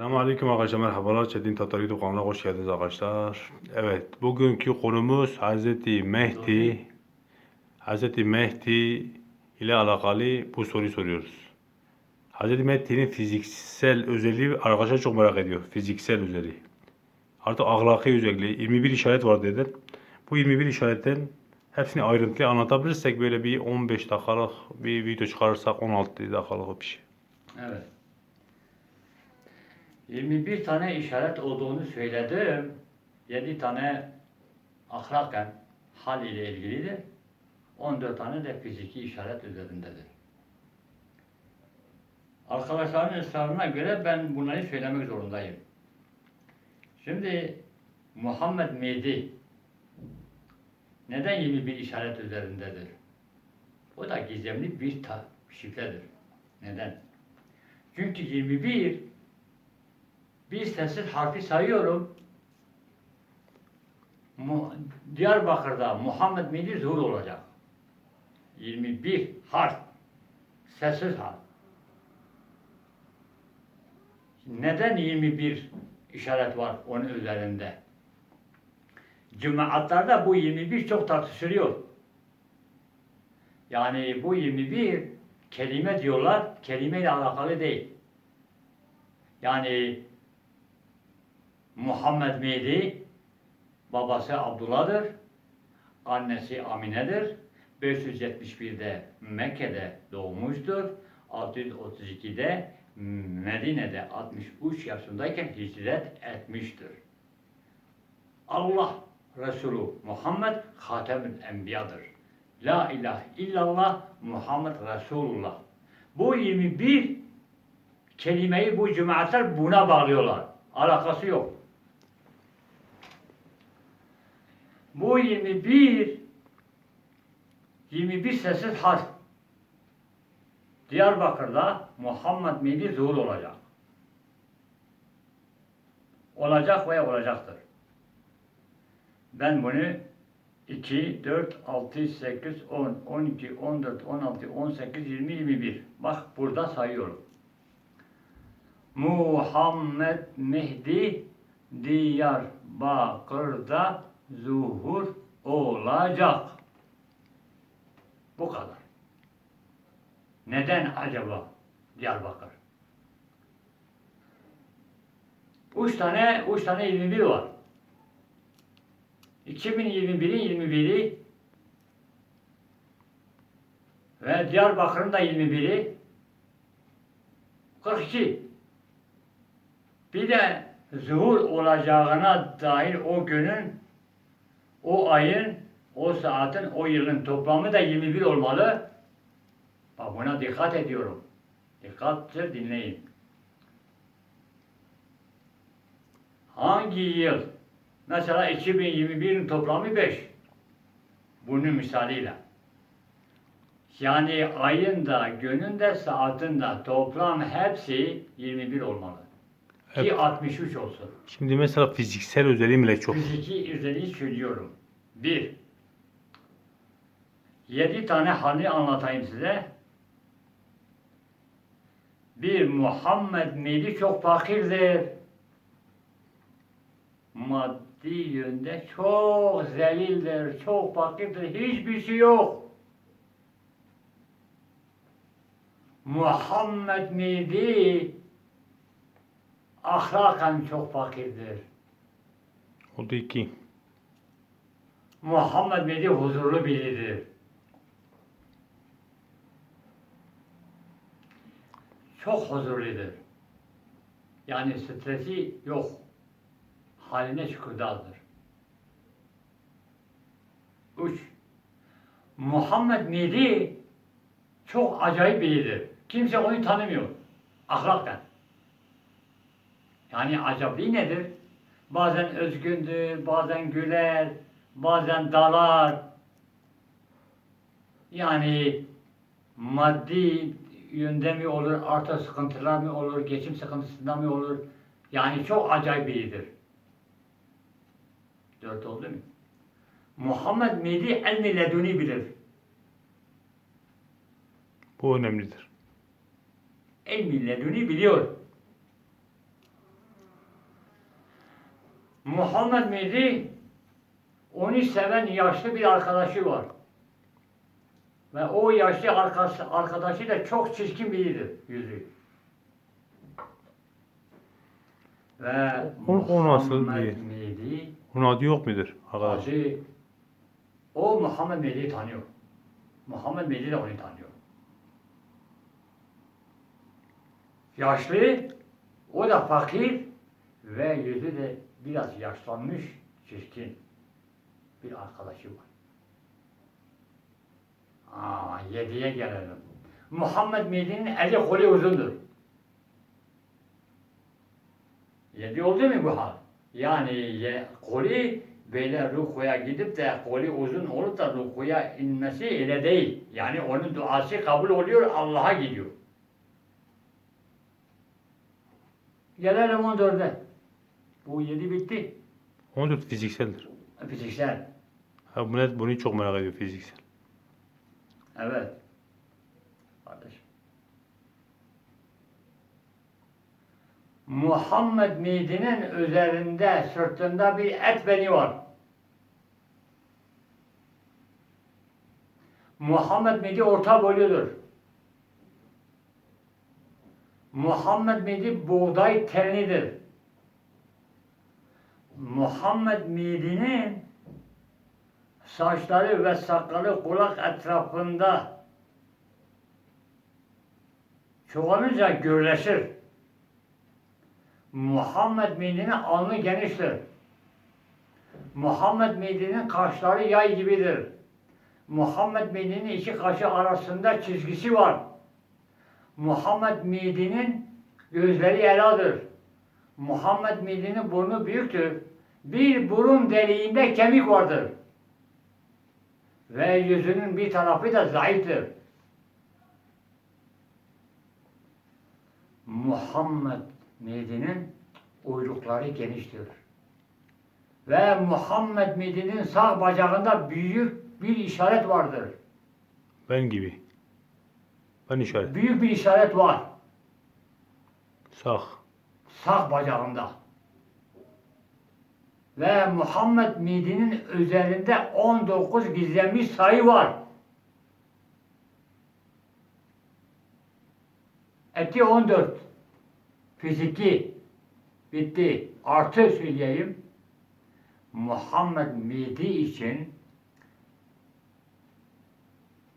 Selamünaleyküm arkadaşlar merhabalar Çetin Tatar YouTube kanalına hoş geldiniz arkadaşlar. Evet bugünkü konumuz Hazreti Mehdi Hazreti Mehdi ile alakalı bu soruyu soruyoruz. Hazreti Mehdi'nin fiziksel özelliği arkadaşlar çok merak ediyor. Fiziksel özelliği. Artık ahlaki özelliği 21 işaret var dediler. Bu 21 işaretten hepsini ayrıntılı anlatabilirsek böyle bir 15 dakikalık bir video çıkarırsak 16 dakikalık bir şey. Evet. 21 tane işaret olduğunu söyledim. 7 tane ahlaken hal ile ilgilidir. 14 tane de fiziki işaret üzerindedir. Arkadaşların ısrarına göre ben bunları söylemek zorundayım. Şimdi Muhammed Mehdi neden 21 işaret üzerindedir? O da gizemli bir ta- şifredir. Neden? Çünkü 21 bir sessiz harfi sayıyorum. Mu- Diyarbakır'da Muhammed Mehdi zuhur olacak. 21 harf. Sessiz harf. Neden 21 işaret var onun üzerinde? Cemaatlarda bu 21 çok tartışılıyor. Yani bu 21 kelime diyorlar, kelimeyle alakalı değil. Yani Muhammed Mehdi babası Abdullah'dır, annesi Amine'dir. 571'de Mekke'de doğmuştur. 632'de Medine'de 63 yaşındayken hicret etmiştir. Allah Resulü Muhammed Hatemül Enbiya'dır. La ilahe illallah Muhammed Resulullah. Bu 21 kelimeyi bu cemaatler buna bağlıyorlar. Alakası yok. Bu 21 21 sessiz harf. Diyarbakır'da Muhammed Mehdi zuhur olacak. Olacak ve olacaktır. Ben bunu 2, 4, 6, 8, 10, 12, 14, 16, 18, 20, 21. Bak burada sayıyorum. Muhammed Mehdi Diyarbakır'da zuhur olacak. Bu kadar. Neden acaba Diyarbakır? Üç tane, üç tane 21 var. 2021'in 21'i ve Diyarbakır'ın da 21'i 42. Bir de zuhur olacağına dair o günün, o ayın, o saatin, o yılın toplamı da 21 olmalı. Bak buna dikkat ediyorum. Dikkatli dinleyin. Hangi yıl? Mesela 2021'in toplamı 5. Bunun misaliyle. Yani ayın da, günün de, saatin de toplam hepsi 21 olmalı. Ki Evet. 63 olsun. Şimdi mesela fiziksel özelliği bile çok. Fiziki özelliği söylüyorum. Bir, yedi tane hali anlatayım size. Bir, Muhammed Mehdi çok fakirdir. Maddi yönde çok zelildir, çok fakirdir, hiçbir şey yok. Muhammed Mehdi ahlaken çok fakirdir. O da iki. Muhammed Mehdi huzurlu biridir. Çok huzurludur. Yani stresi yok. Haline şükürdardır. Üç. Muhammed Mehdi çok acayip biridir. Kimse onu tanımıyor. Ahlaken. Yani acabi nedir? Bazen özgündür, bazen güler, bazen dalar. Yani maddi yönde mi olur, artı sıkıntılar mı olur, geçim sıkıntısında mı olur? Yani çok acayip biridir. Dört oldu mu? Muhammed Mehdi elmi leduni bilir. Bu önemlidir. ilmi leduni biliyor. Muhammed Mehdi onu seven yaşlı bir arkadaşı var. Ve o yaşlı arkadaşı, arkadaşı da çok çirkin biridir yüzü. Ve O- o nasıl bir- Mehdi Onun adı yok mudur arkadaş? Hacı o Muhammed Mehdi'yi tanıyor. Muhammed Mehdi de onu tanıyor. Yaşlı, o da fakir ve yüzü de biraz yaşlanmış, çirkin bir arkadaşı var. Aa, yediye gelelim. Muhammed Mehdi'nin eli kolu uzundur. Yedi oldu mu bu hal? Yani ye, kolu böyle rukuya gidip de kolu uzun olup da rukuya inmesi öyle değil. Yani onun duası kabul oluyor, Allah'a gidiyor. Gelelim 14'e. Bu yedi bitti. 14 fizikseldir. Fiziksel. Ha, millet bunu çok merak ediyor fiziksel. Evet. Kardeşim. Muhammed Mehdi'nin üzerinde, sırtında bir et beni var. Muhammed Mehdi orta boyludur. Muhammed Mehdi buğday tenlidir. Muhammed Mehdi'nin saçları ve sakalı kulak etrafında çoğalınca gürleşir. Muhammed Mehdi'nin alnı geniştir. Muhammed Mehdi'nin kaşları yay gibidir. Muhammed Mehdi'nin iki kaşı arasında çizgisi var. Muhammed Mehdi'nin gözleri eladır. Muhammed Mehdi'nin burnu büyüktür. Bir burun deliğinde kemik vardır. Ve yüzünün bir tarafı da zayıftır. Muhammed Mehdi'nin uylukları geniştir. Ve Muhammed Mehdi'nin sağ bacağında büyük bir işaret vardır. Ben gibi. Ben işaret. Büyük bir işaret var. Sağ. Sağ bacağında. Ve Muhammed Mehdi'nin üzerinde 19 gizlenmiş sayı var. Eti 14. Fiziki. Bitti. Artı söyleyeyim. Muhammed Mehdi için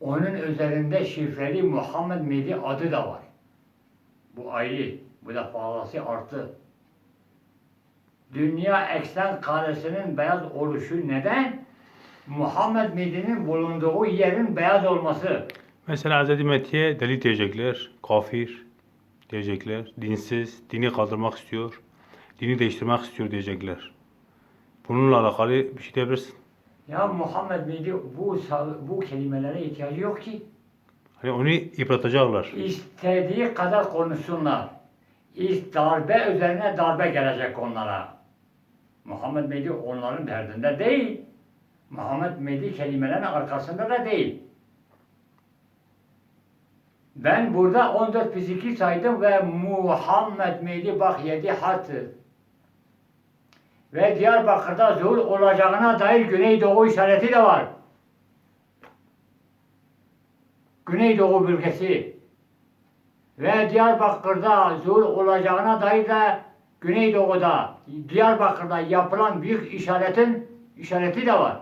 onun üzerinde şifreli Muhammed Mehdi adı da var. Bu ayrı. Bu da fazlası artı. Dünya eksen karesinin beyaz oluşu neden? Muhammed Mehdi'nin bulunduğu yerin beyaz olması. Mesela Hz. Mehdi'ye deli diyecekler, kafir diyecekler, dinsiz, dini kaldırmak istiyor, dini değiştirmek istiyor diyecekler. Bununla alakalı bir şey diyebilirsin. Ya Muhammed Mehdi bu, bu kelimelere ihtiyacı yok ki. Hani onu yıpratacaklar. İstediği kadar konuşsunlar. İst darbe üzerine darbe gelecek onlara. Muhammed Mehdi onların derdinde değil. Muhammed Mehdi kelimelerin arkasında da değil. Ben burada 14 fiziki saydım ve Muhammed Mehdi bak 7 harftir. Ve Diyarbakır'da zuhur olacağına dair Güneydoğu işareti de var. Güneydoğu bölgesi ve Diyarbakır'da zuhur olacağına dair de Güneydoğu'da Diyarbakır'da yapılan büyük işaretin işareti de var.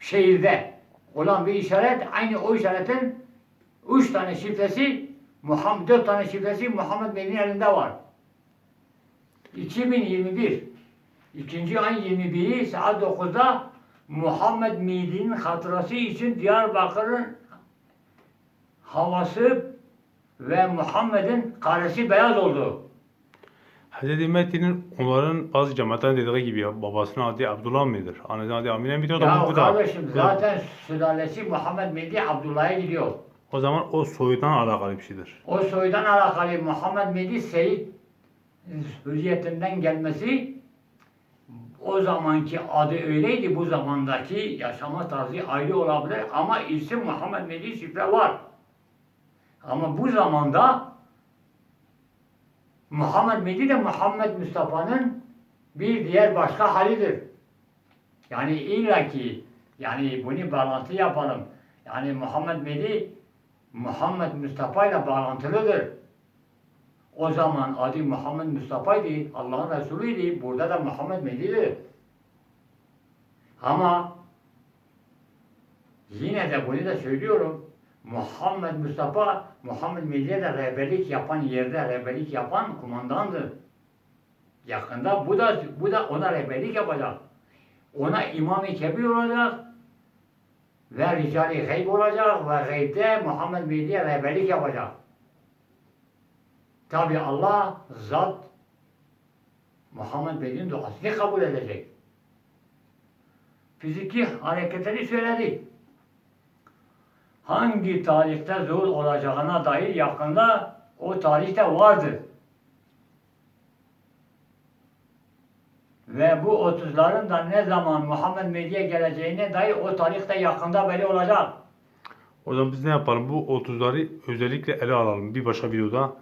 Şehirde olan bir işaret aynı o işaretin üç tane şifresi Muhammed dört tane şifresi Muhammed Bey'in elinde var. 2021 ikinci ayın 21'i saat 9'da Muhammed Mehdi'nin hatırası için Diyarbakır'ın havası ve Muhammed'in karesi beyaz oldu. Hz. Mehdi'nin onların bazı cemaatlerin dediği gibi ya, babasının adı Abdullah mıdır? Annesinin adı Amine midir? Ya kardeşim da- zaten sülalesi Muhammed Mehdi Abdullah'a gidiyor. O zaman o soydan alakalı bir şeydir. O soydan alakalı Muhammed Mehdi Seyit hürriyetinden gelmesi o zamanki adı öyleydi. Bu zamandaki yaşama tarzı ayrı olabilir ama isim Muhammed Mehdi şifre var. Ama bu zamanda Muhammed Mehdi de Muhammed Mustafa'nın bir diğer başka halidir. Yani illaki yani bunu bağlantı yapalım. Yani Muhammed Mehdi Muhammed Mustafa ile bağlantılıdır. O zaman adı Muhammed Mustafa'ydı, Allah'ın Resulü'ydü. Burada da Muhammed Mehdi'dir. Ama yine de bunu da söylüyorum. Muhammed Mustafa, Muhammed Mehdi'ye de rehberlik yapan yerde rehberlik yapan kumandandır. Yakında bu da bu da ona rehberlik yapacak. Ona imam-ı kebir olacak ve ricali gayb olacak ve gaybde Muhammed Mehdi'ye rehberlik yapacak. Tabi Allah zat Muhammed Mehdi'nin duasını kabul edecek. Fiziki hareketleri söyledi. Hangi tarihte zuhur olacağına dair yakında o tarihte vardır. Ve bu 30'ların da ne zaman Muhammed Mehdi'ye geleceğine dair o tarihte yakında belli olacak. O zaman biz ne yapalım? Bu 30'ları özellikle ele alalım. Bir başka videoda.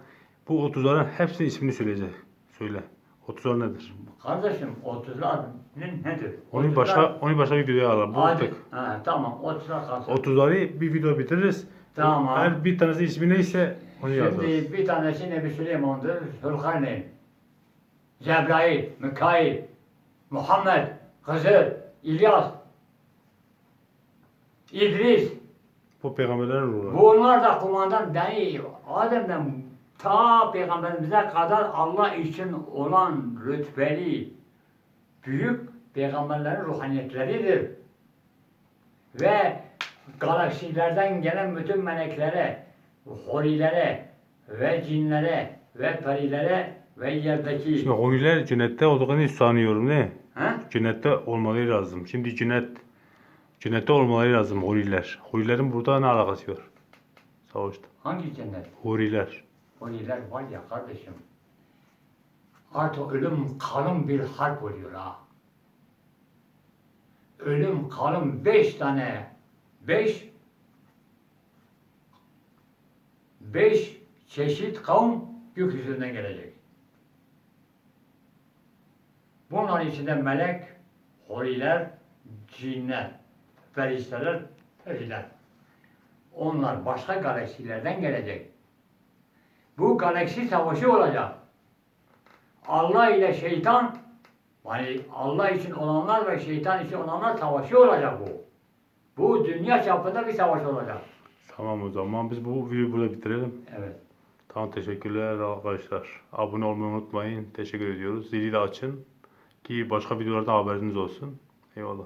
Bu 30'ların hepsinin ismini söyleyecek. Söyle. 30'lar nedir? Kardeşim 30'lar ne- nedir? Onu 30'lar başka onu başka bir videoya alalım. Tek. Ha, tamam 30'lar kalsın. 30'ları bir video bitiririz. Tamam. Her bir tanesi ismi neyse onu yazarız. Şimdi bir tanesi Nebi Süleyman'dır. Hülkarneyn. Cebrail, Mikail, Muhammed, Hızır, İlyas, İdris. Bu peygamberlerin ruhları. Bunlar da kumandan yani Adem'den ta peygamberimize kadar Allah için olan rütbeli büyük peygamberlerin ruhaniyetleridir. Ve galaksilerden gelen bütün meleklere, horilere ve cinlere ve perilere ve yerdeki Şimdi huriler cennette olduğunu sanıyorum ne? He? Cennette olmaları lazım. Şimdi cennet cennette olmaları lazım huriler. Hurilerin burada ne alakası var? Savaşta. hangi cennet? Huriler. Horiler var ya kardeşim. Artık ölüm kalın bir harp oluyor ha. Ölüm kalın beş tane, beş, beş çeşit kavim gökyüzünden gelecek. Bunların içinde melek, horiler, cinler, ferişteler, periler. Onlar başka galaksilerden gelecek. Bu galaksi savaşı olacak. Allah ile şeytan, yani Allah için olanlar ve şeytan için olanlar savaşı olacak bu. Bu dünya çapında bir savaş olacak. Tamam o zaman biz bu videoyu burada bitirelim. Evet. Tamam teşekkürler arkadaşlar. Abone olmayı unutmayın. Teşekkür ediyoruz. Zili de açın ki başka videolardan haberiniz olsun. Eyvallah.